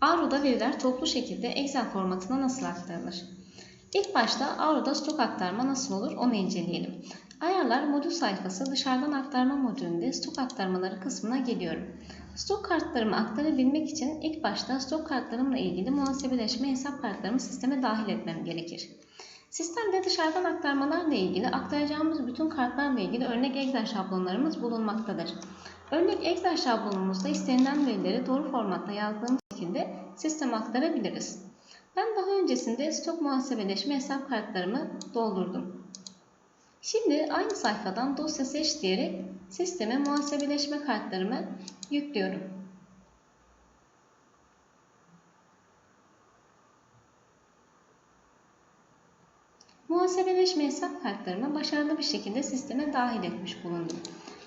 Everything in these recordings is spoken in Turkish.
Avro'da veriler toplu şekilde Excel formatına nasıl aktarılır? İlk başta Avro'da stok aktarma nasıl olur onu inceleyelim. Ayarlar modül sayfası dışarıdan aktarma modülünde stok aktarmaları kısmına geliyorum. Stok kartlarımı aktarabilmek için ilk başta stok kartlarımla ilgili muhasebeleşme hesap kartlarımı sisteme dahil etmem gerekir. Sistemde dışarıdan aktarmalarla ilgili aktaracağımız bütün kartlarla ilgili örnek Excel şablonlarımız bulunmaktadır. Örnek Excel şablonumuzda istenilen verileri doğru formatta yazdığımız şekilde sisteme aktarabiliriz. Ben daha öncesinde stok muhasebeleşme hesap kartlarımı doldurdum. Şimdi aynı sayfadan dosya seç diyerek sisteme muhasebeleşme kartlarımı yüklüyorum. Muhasebeleşme hesap kartlarımı başarılı bir şekilde sisteme dahil etmiş bulundum.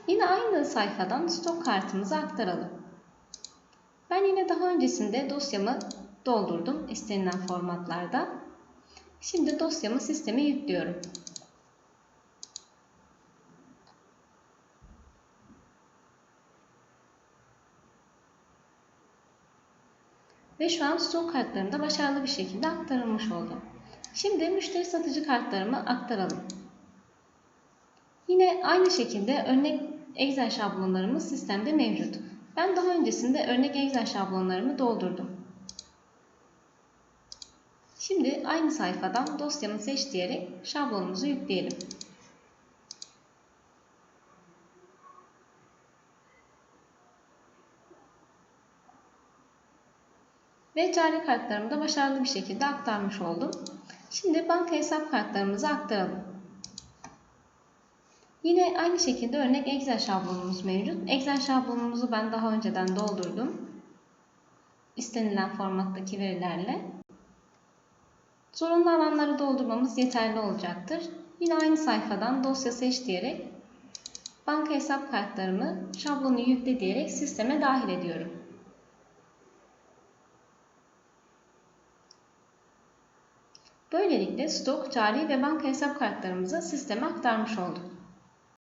Yine aynı sayfadan stok kartımızı aktaralım. Ben yine daha öncesinde dosyamı doldurdum istenilen formatlarda. Şimdi dosyamı sisteme yüklüyorum. Ve şu an stok kartlarım da başarılı bir şekilde aktarılmış oldu. Şimdi müşteri satıcı kartlarımı aktaralım. Yine aynı şekilde örnek Excel şablonlarımız sistemde mevcut. Ben daha öncesinde örnek Excel şablonlarımı doldurdum. Şimdi aynı sayfadan dosyamı seç diyerek şablonumuzu yükleyelim. Ve cari kartlarımı da başarılı bir şekilde aktarmış oldum. Şimdi banka hesap kartlarımızı aktaralım. Yine aynı şekilde örnek Excel şablonumuz mevcut. Excel şablonumuzu ben daha önceden doldurdum. İstenilen formattaki verilerle. Zorunlu alanları doldurmamız yeterli olacaktır. Yine aynı sayfadan dosya seç diyerek banka hesap kartlarımı şablonu yükle diyerek sisteme dahil ediyorum. Böylelikle stok, cari ve banka hesap kartlarımızı sisteme aktarmış olduk.